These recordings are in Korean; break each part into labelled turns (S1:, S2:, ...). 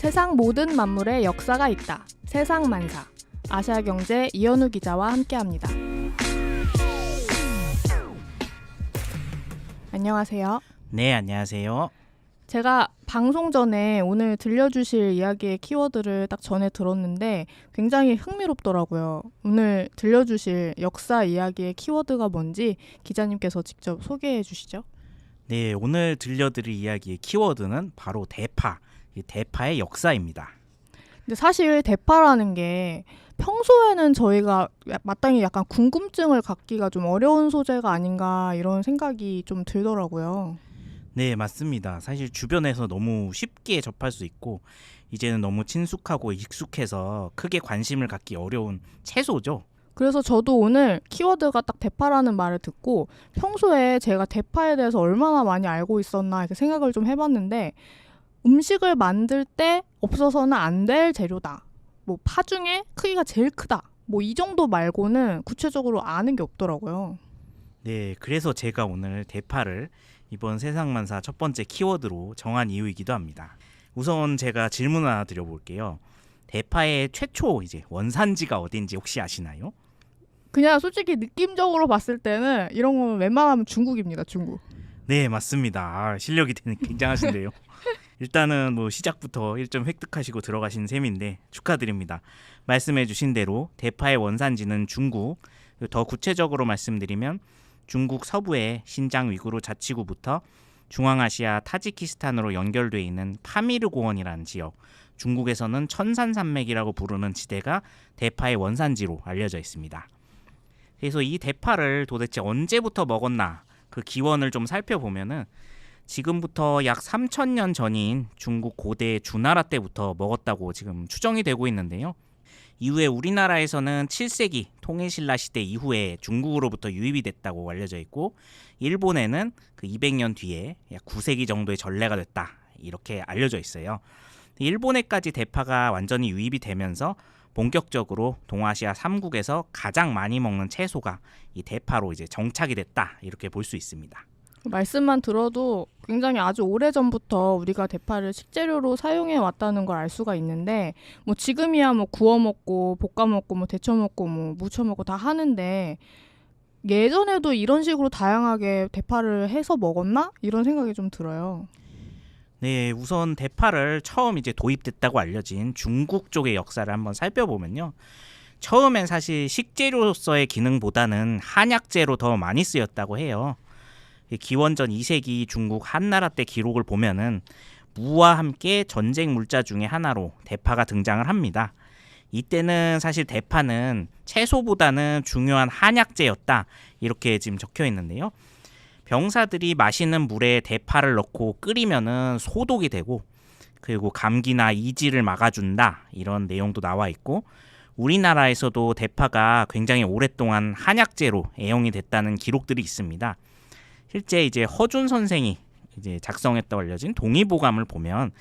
S1: 세상 모든 만물의 역사가 있다. 세상 만사. 아시아경제 이현우 기자와 함께합니다. 안녕하세요.
S2: 네, 안녕하세요.
S1: 제가 방송 전에 오늘 들려주실 이야기의 키워드를 딱 전에 들었는데 굉장히 흥미롭더라고요. 오늘 들려주실 역사 이야기의 키워드가 뭔지 기자님께서 직접 소개해 주시죠.
S2: 네, 오늘 들려드릴 이야기의 키워드는 바로 대파, 이 대파의 역사입니다.
S1: 근데 사실 대파라는 게 평소에는 저희가 마땅히 약간 궁금증을 갖기가 좀 어려운 소재가 아닌가 이런 생각이 좀 들더라고요.
S2: 네, 맞습니다. 사실 주변에서 너무 쉽게 접할 수 있고 이제는 너무 친숙하고 익숙해서 크게 관심을 갖기 어려운 채소죠.
S1: 그래서 저도 오늘 키워드가 딱 대파라는 말을 듣고 평소에 제가 대파에 대해서 얼마나 많이 알고 있었나 이렇게 생각을 좀 해봤는데 음식을 만들 때 없어서는 안 될 재료다. 뭐 파 중에 크기가 제일 크다. 뭐 이 정도 말고는 구체적으로 아는 게 없더라고요.
S2: 네, 그래서 제가 오늘 대파를 이번 세상만사 첫 번째 키워드로 정한 이유이기도 합니다. 우선 제가 질문 하나 드려볼게요. 대파의 최초 이제 원산지가 어딘지 혹시 아시나요?
S1: 그냥 솔직히 느낌적으로 봤을 때는 이런 거는 웬만하면 중국입니다. 중국.
S2: 네, 맞습니다. 아, 실력이 되는 굉장하신데요. 일단은 뭐 시작부터 1점 획득하시고 들어가신 셈인데 축하드립니다. 말씀해주신 대로 대파의 원산지는 중국. 더 구체적으로 말씀드리면 중국 서부의 신장 위구르 자치구부터 중앙아시아 타지키스탄으로 연결돼 있는 파미르 고원이라는 지역. 중국에서는 천산산맥이라고 부르는 지대가 대파의 원산지로 알려져 있습니다. 그래서 이 대파를 도대체 언제부터 먹었나 그 기원을 좀 살펴보면은 지금부터 약 3천년 전인 중국 고대 주나라 때부터 먹었다고 지금 추정이 되고 있는데요. 이후에 우리나라에서는 7세기 통일신라 시대 이후에 중국으로부터 유입이 됐다고 알려져 있고 일본에는 그 200년 뒤에 약 9세기 정도의 전래가 됐다 이렇게 알려져 있어요. 일본에까지 대파가 완전히 유입이 되면서 본격적으로 동아시아 3국에서 가장 많이 먹는 채소가 이 대파로 이제 정착이 됐다 이렇게 볼 수 있습니다.
S1: 말씀만 들어도 굉장히 아주 오래 전부터 우리가 대파를 식재료로 사용해 왔다는 걸 알 수가 있는데 뭐 지금이야 뭐 구워 먹고 볶아 먹고 뭐 데쳐 먹고 뭐 무쳐 먹고 다 하는데 예전에도 이런 식으로 다양하게 대파를 해서 먹었나 이런 생각이 좀 들어요.
S2: 네, 우선 대파를 처음 이제 도입됐다고 알려진 중국 쪽의 역사를 한번 살펴보면요. 처음엔 사실 식재료로서의 기능보다는 한약재로 더 많이 쓰였다고 해요. 기원전 2세기 중국 한나라 때 기록을 보면은 무와 함께 전쟁 물자 중에 하나로 대파가 등장을 합니다. 이때는 사실 대파는 채소보다는 중요한 한약재였다. 이렇게 지금 적혀 있는데요. 병사들이 마시는 물에 대파를 넣고 끓이면은 소독이 되고 그리고 감기나 이지를 막아준다. 이런 내용도 나와 있고 우리나라에서도 대파가 굉장히 오랫동안 한약재로 애용이 됐다는 기록들이 있습니다. 실제 이제 허준 선생이 이제 작성했다고 알려진 동의보감을 보면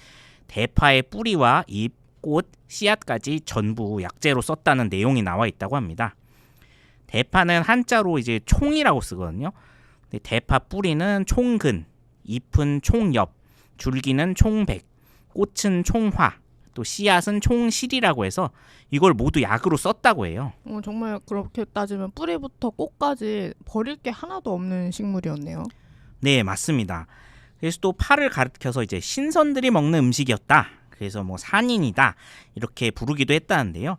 S2: 대파의 뿌리와 잎, 꽃, 씨앗까지 전부 약재로 썼다는 내용이 나와 있다고 합니다. 대파는 한자로 이제 총이라고 쓰거든요. 근데 대파 뿌리는 총근, 잎은 총엽, 줄기는 총백, 꽃은 총화, 또 씨앗은 총실이라고 해서 이걸 모두 약으로 썼다고 해요.
S1: 어, 정말 그렇게 따지면 뿌리부터 꽃까지 버릴 게 하나도 없는 식물이었네요.
S2: 네, 맞습니다. 그래서 또 파를 가르켜서 이제 신선들이 먹는 음식이었다. 그래서 뭐 산인이다. 이렇게 부르기도 했다는데요.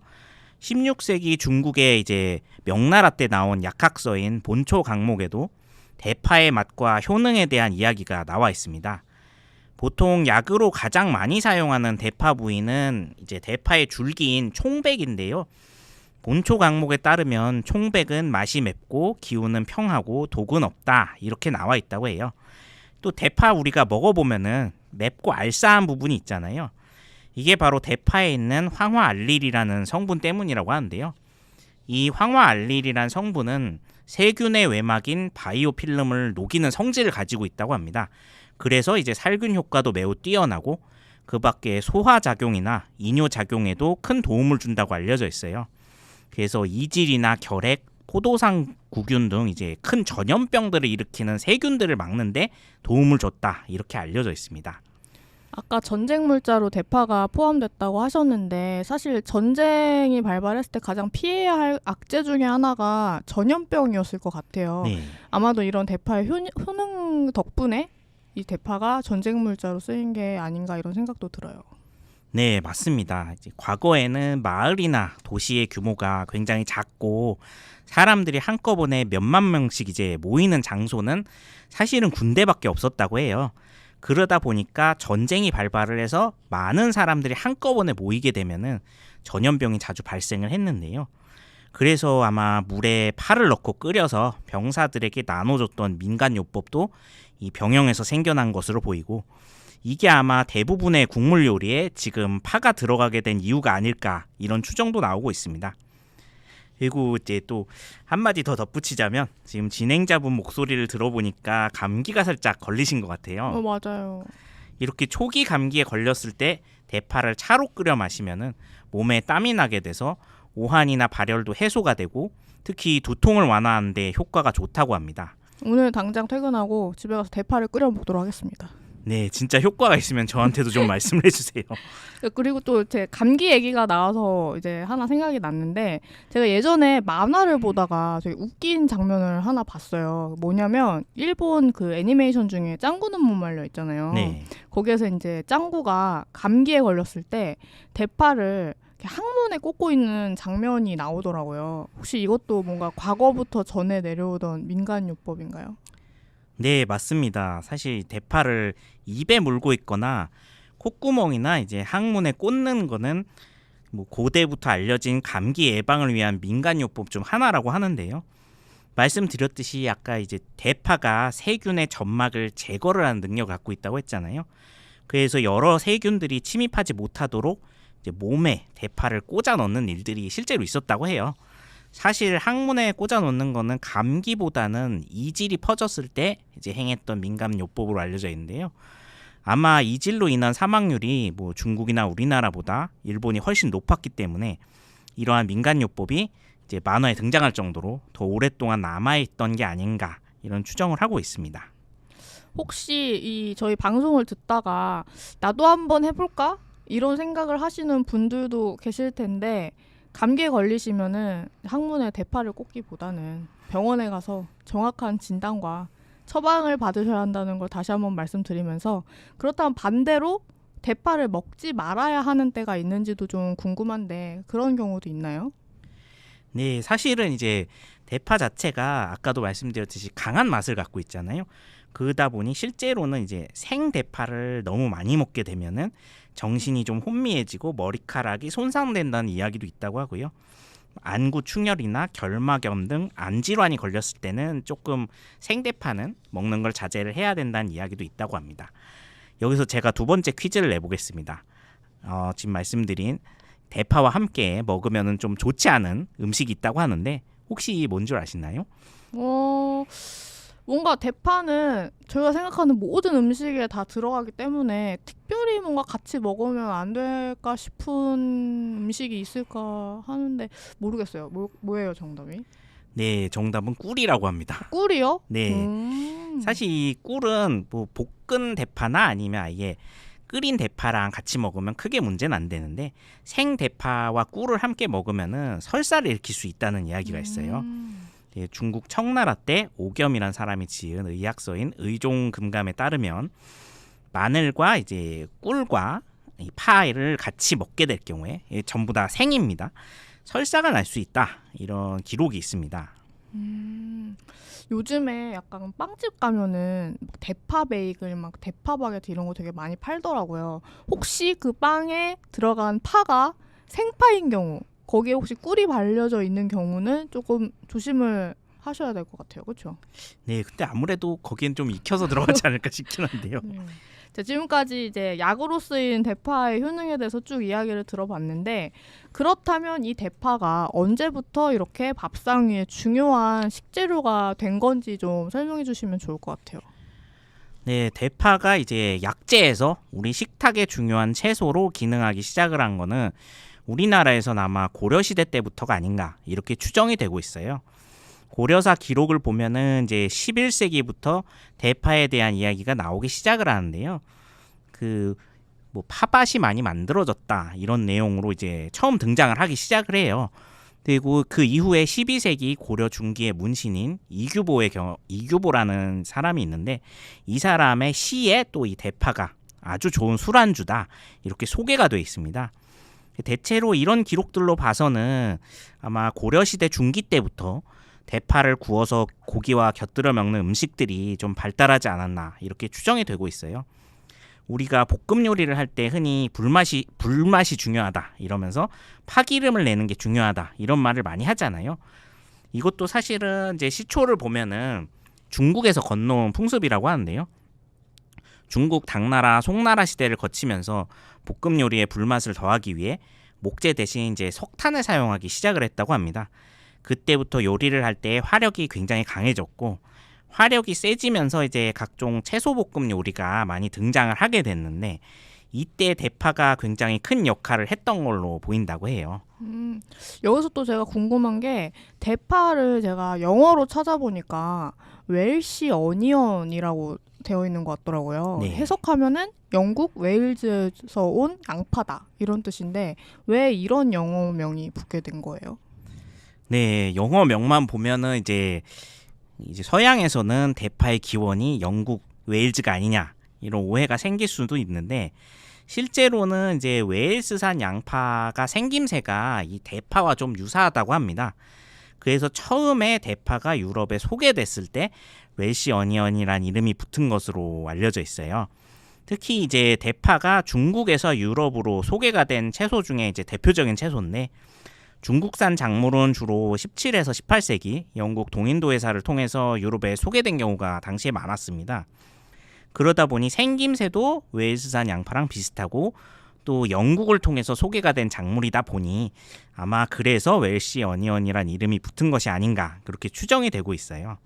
S2: 16세기 중국의 이제 명나라 때 나온 약학서인 본초 강목에도 대파의 맛과 효능에 대한 이야기가 나와 있습니다. 보통 약으로 가장 많이 사용하는 대파 부위는 이제 대파의 줄기인 총백인데요. 본초 강목에 따르면 총백은 맛이 맵고 기운은 평하고 독은 없다 이렇게 나와 있다고 해요. 또 대파 우리가 먹어보면은 맵고 알싸한 부분이 있잖아요. 이게 바로 대파에 있는 황화알릴이라는 성분 때문이라고 하는데요. 이 황화알릴이란 성분은 세균의 외막인 바이오필름을 녹이는 성질을 가지고 있다고 합니다. 그래서 이제 살균 효과도 매우 뛰어나고 그 밖에 소화 작용이나 이뇨 작용에도 큰 도움을 준다고 알려져 있어요. 그래서 이질이나 결핵, 포도상 구균 등 이제 큰 전염병들을 일으키는 세균들을 막는데 도움을 줬다 이렇게 알려져 있습니다.
S1: 아까 전쟁 물자로 대파가 포함됐다고 하셨는데 사실 전쟁이 발발했을 때 가장 피해야 할 악재 중에 하나가 전염병이었을 것 같아요.
S2: 네.
S1: 아마도 이런 대파의 효, 효능 덕분에 이 대파가 전쟁 물자로 쓰인 게 아닌가 이런 생각도 들어요.
S2: 네, 맞습니다. 이제 과거에는 마을이나 도시의 규모가 굉장히 작고 사람들이 한꺼번에 몇만 명씩 이제 모이는 장소는 사실은 군대밖에 없었다고 해요. 그러다 보니까 전쟁이 발발을 해서 많은 사람들이 한꺼번에 모이게 되면은 전염병이 자주 발생을 했는데요. 그래서 아마 물에 파를 넣고 끓여서 병사들에게 나눠줬던 민간요법도 이 병영에서 생겨난 것으로 보이고 이게 아마 대부분의 국물 요리에 지금 파가 들어가게 된 이유가 아닐까 이런 추정도 나오고 있습니다. 그리고 이제 또 한마디 더 덧붙이자면 지금 진행자분 목소리를 들어보니까 감기가 살짝 걸리신 것 같아요.
S1: 어, 맞아요.
S2: 이렇게 초기 감기에 걸렸을 때 대파를 차로 끓여 마시면은 몸에 땀이 나게 돼서 오한이나 발열도 해소가 되고 특히 두통을 완화하는 데 효과가 좋다고 합니다.
S1: 오늘 당장 퇴근하고 집에 가서 대파를 끓여 먹도록 하겠습니다.
S2: 네, 진짜 효과가 있으면 저한테도 좀 말씀을 해주세요.
S1: 그리고 또 제 감기 얘기가 나와서 이제 하나 생각이 났는데 제가 예전에 만화를 보다가 되게 웃긴 장면을 하나 봤어요. 뭐냐면 일본 그 애니메이션 중에 짱구는 못 말려 있잖아요.
S2: 네,
S1: 거기에서 이제 짱구가 감기에 걸렸을 때 대파를 항문에 꽂고 있는 장면이 나오더라고요. 혹시 이것도 뭔가 과거부터 전해 내려오던 민간요법인가요?
S2: 네, 맞습니다. 사실 대파를 입에 물고 있거나 콧구멍이나 이제 항문에 꽂는 거는 뭐 고대부터 알려진 감기 예방을 위한 민간요법 중 하나라고 하는데요. 말씀드렸듯이 아까 이제 대파가 세균의 점막을 제거를 하는 능력을 갖고 있다고 했잖아요. 그래서 여러 세균들이 침입하지 못하도록 이제 몸에 대파를 꽂아 넣는 일들이 실제로 있었다고 해요. 사실 항문에 꽂아 놓는 거는 감기보다는 이질이 퍼졌을 때 이제 행했던 민감 요법으로 알려져 있는데요. 아마 이질로 인한 사망률이 뭐 중국이나 우리나라보다 일본이 훨씬 높았기 때문에 이러한 민간 요법이 이제 만화에 등장할 정도로 더 오랫동안 남아 있던 게 아닌가 이런 추정을 하고 있습니다.
S1: 혹시 이 저희 방송을 듣다가 나도 한번 해볼까 이런 생각을 하시는 분들도 계실 텐데 감기에 걸리시면은 항문에 대파를 꽂기보다는 병원에 가서 정확한 진단과 처방을 받으셔야 한다는 걸 다시 한번 말씀드리면서 그렇다면 반대로 대파를 먹지 말아야 하는 때가 있는지도 좀 궁금한데 그런 경우도 있나요?
S2: 네, 사실은 이제 대파 자체가 아까도 말씀드렸듯이 강한 맛을 갖고 있잖아요. 그러다 보니 실제로는 이제 생 대파를 너무 많이 먹게 되면은 정신이 좀 혼미해지고 머리카락이 손상된다는 이야기도 있다고 하고요. 안구 충혈이나 결막염 등 안질환이 걸렸을 때는 조금 생대파는 먹는 걸 자제를 해야 된다는 이야기도 있다고 합니다. 여기서 제가 두 번째 퀴즈를 내보겠습니다. 어, 지금 말씀드린 대파와 함께 먹으면 좀 좋지 않은 음식이 있다고 하는데 혹시 뭔 줄 아시나요?
S1: 어, 뭔가 대파는 저희가 생각하는 모든 음식에 다 들어가기 때문에 특별히 뭔가 같이 먹으면 안 될까 싶은 음식이 있을까 하는데 모르겠어요. 뭐, 뭐예요 정답이?
S2: 네, 정답은 꿀이라고 합니다.
S1: 꿀이요?
S2: 네.
S1: 음.
S2: 사실 이 꿀은 뭐 볶은 대파나 아니면 아예 끓인 대파랑 같이 먹으면 크게 문제는 안 되는데 생 대파와 꿀을 함께 먹으면은 설사를 일으킬 수 있다는 이야기가 있어요.
S1: 음.
S2: 예, 중국 청나라 때 오겸이란 사람이 지은 의학서인 의종금감에 따르면 마늘과 이제 꿀과 이 파를 같이 먹게 될 경우에 예, 전부 다 생입니다. 설사가 날 수 있다 이런 기록이 있습니다.
S1: 음. 요즘에 약간 빵집 가면은 막 대파 베이글, 막 대파 바게트 이런 거 되게 많이 팔더라고요. 혹시 그 빵에 들어간 파가 생파인 경우, 거기에 혹시 꿀이 발려져 있는 경우는 조금 조심을 하셔야 될 것 같아요. 그렇죠?
S2: 네, 근데 아무래도 거기엔 좀 익혀서 들어가지 않을까 싶긴 한데요.
S1: 네. 자, 지금까지 이제 약으로 쓰인 대파의 효능에 대해서 쭉 이야기를 들어봤는데 그렇다면 이 대파가 언제부터 이렇게 밥상 위에 중요한 식재료가 된 건지 좀 설명해 주시면 좋을 것 같아요.
S2: 네, 대파가 이제 약재에서 우리 식탁의 중요한 채소로 기능하기 시작을 한 거는 우리나라에선 아마 고려 시대 때부터가 아닌가 이렇게 추정이 되고 있어요. 고려사 기록을 보면은 이제 11세기부터 대파에 대한 이야기가 나오기 시작을 하는데요. 그뭐 팥밭이 많이 만들어졌다 이런 내용으로 이제 처음 등장을 하기 시작을 해요. 그리고 그 이후에 12세기 고려 중기의 문신인 이규보의 경우 이규보라는 사람이 있는데 이 사람의 시에 또 이 대파가 아주 좋은 술안주다 이렇게 소개가 되어 있습니다. 대체로 이런 기록들로 봐서는 아마 고려 시대 중기 때부터 대파를 구워서 고기와 곁들여 먹는 음식들이 좀 발달하지 않았나 이렇게 추정이 되고 있어요. 우리가 볶음 요리를 할 때 흔히 불맛이 불맛이 중요하다 이러면서 파기름을 내는 게 중요하다 이런 말을 많이 하잖아요. 이것도 사실은 이제 시초를 보면은 중국에서 건너온 풍습이라고 하는데요. 중국 당나라 송나라 시대를 거치면서 볶음 요리에 불맛을 더하기 위해 목재 대신 이제 석탄을 사용하기 시작을 했다고 합니다. 그때부터 요리를 할 때 화력이 굉장히 강해졌고 화력이 세지면서 이제 각종 채소 볶음 요리가 많이 등장을 하게 됐는데 이때 대파가 굉장히 큰 역할을 했던 걸로 보인다고 해요.
S1: 음, 여기서 또 제가 궁금한 게 대파를 제가 영어로 찾아보니까 웰시 어니언이라고 되어 있는 것 같더라고요.
S2: 네.
S1: 해석하면은 영국 웨일즈에서 온 양파다 이런 뜻인데 왜 이런 영어명이 붙게 된 거예요?
S2: 네, 영어 명만 보면은 이제 이제 서양에서는 대파의 기원이 영국 웨일즈가 아니냐 이런 오해가 생길 수도 있는데 실제로는 이제 웨일스산 양파가 생김새가 이 대파와 좀 유사하다고 합니다. 그래서 처음에 대파가 유럽에 소개됐을 때 웰시 어니언이란 이름이 붙은 것으로 알려져 있어요. 특히 이제 대파가 중국에서 유럽으로 소개가 된 채소 중에 이제 대표적인 채소인데 중국산 작물은 주로 17에서 18세기 영국 동인도 회사를 통해서 유럽에 소개된 경우가 당시에 많았습니다. 그러다 보니 생김새도 웨일스산 양파랑 비슷하고 또 영국을 통해서 소개가 된 작물이다 보니 아마 그래서 웰시 어니언이란 이름이 붙은 것이 아닌가 그렇게 추정이 되고 있어요.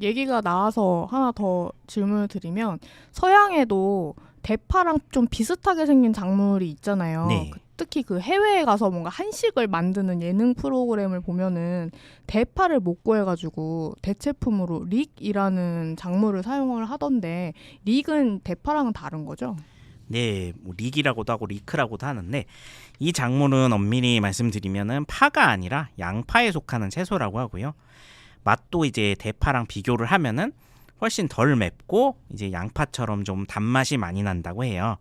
S1: 얘기가 나와서 하나 더 질문을 드리면 서양에도 대파랑 좀 비슷하게 생긴 작물이 있잖아요.
S2: 네.
S1: 그- 특히 그 해외에 가서 뭔가 한식을 만드는 예능 프로그램을 보면은 대파를 못 구해가지고 대체품으로 릭이라는 작물을 사용을 하던데 릭은 대파랑은 다른 거죠?
S2: 네, 뭐 릭이라고도 하고 리크라고도 하는데 이 작물은 엄밀히 말씀드리면은 파가 아니라 양파에 속하는 채소라고 하고요. 맛도 이제 대파랑 비교를 하면은 훨씬 덜 맵고 이제 양파처럼 좀 단맛이 많이 난다고 해요.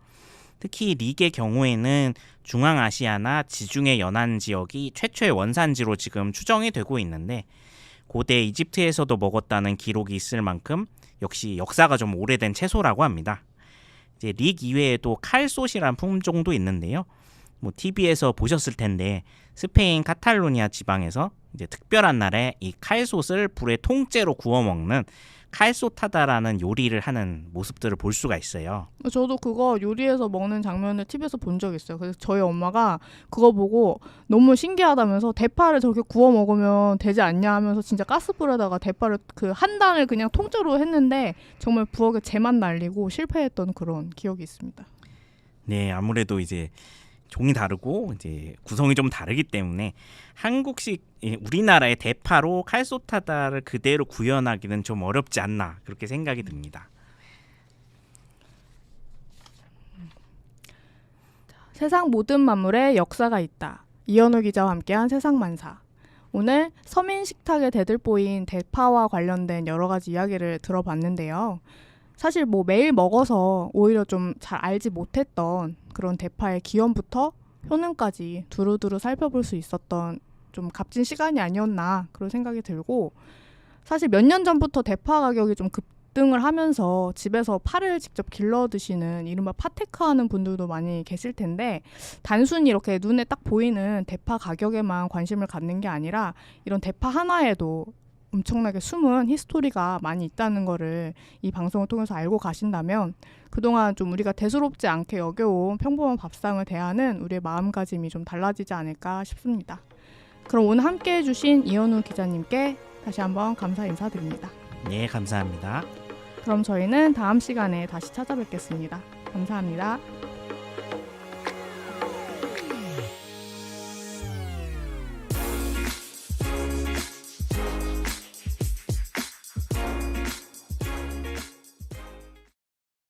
S2: 특히 릭의 경우에는 중앙아시아나 지중해 연안 지역이 최초의 원산지로 지금 추정이 되고 있는데 고대 이집트에서도 먹었다는 기록이 있을 만큼 역시 역사가 좀 오래된 채소라고 합니다. 이제 릭 이외에도 칼솥이란 품종도 있는데요. 뭐 TV에서 보셨을 텐데 스페인 카탈로니아 지방에서 이제 특별한 날에 이 칼솥을 불에 통째로 구워 먹는 칼솥하다라는 요리를 하는 모습들을 볼 수가 있어요.
S1: 저도 그거 요리해서 먹는 장면을 TV에서 본 적 있어요. 그래서 저희 엄마가 그거 보고 너무 신기하다면서 대파를 저렇게 구워 먹으면 되지 않냐 하면서 진짜 가스불에다가 대파를 그 한 단을 그냥 통째로 했는데 정말 부엌에 재만 날리고 실패했던 그런 기억이 있습니다.
S2: 네, 아무래도 이제 종이 다르고 이제 구성이 좀 다르기 때문에 한국식 예, 우리나라의 대파로 칼솥하다를 그대로 구현하기는 좀 어렵지 않나 그렇게 생각이 듭니다.
S1: 세상 모든 만물에 역사가 있다. 이현우 기자와 함께한 세상만사. 오늘 서민 식탁의 대들보인 대파와 관련된 여러 가지 이야기를 들어봤는데요. 사실 뭐 매일 먹어서 오히려 좀 잘 알지 못했던 그런 대파의 기원부터 효능까지 두루두루 살펴볼 수 있었던 좀 값진 시간이 아니었나 그런 생각이 들고 사실 몇 년 전부터 대파 가격이 좀 급등을 하면서 집에서 파를 직접 길러 드시는 이른바 파테크 하는 분들도 많이 계실 텐데 단순히 이렇게 눈에 딱 보이는 대파 가격에만 관심을 갖는 게 아니라 이런 대파 하나에도 엄청나게 숨은 히스토리가 많이 있다는 거를 이 방송을 통해서 알고 가신다면 그동안 좀 우리가 대수롭지 않게 여겨온 평범한 밥상을 대하는 우리의 마음가짐이 좀 달라지지 않을까 싶습니다. 그럼 오늘 함께 해주신 이현우 기자님께 다시 한번 감사 인사드립니다.
S2: 네, 감사합니다.
S1: 그럼 저희는 다음 시간에 다시 찾아뵙겠습니다. 감사합니다.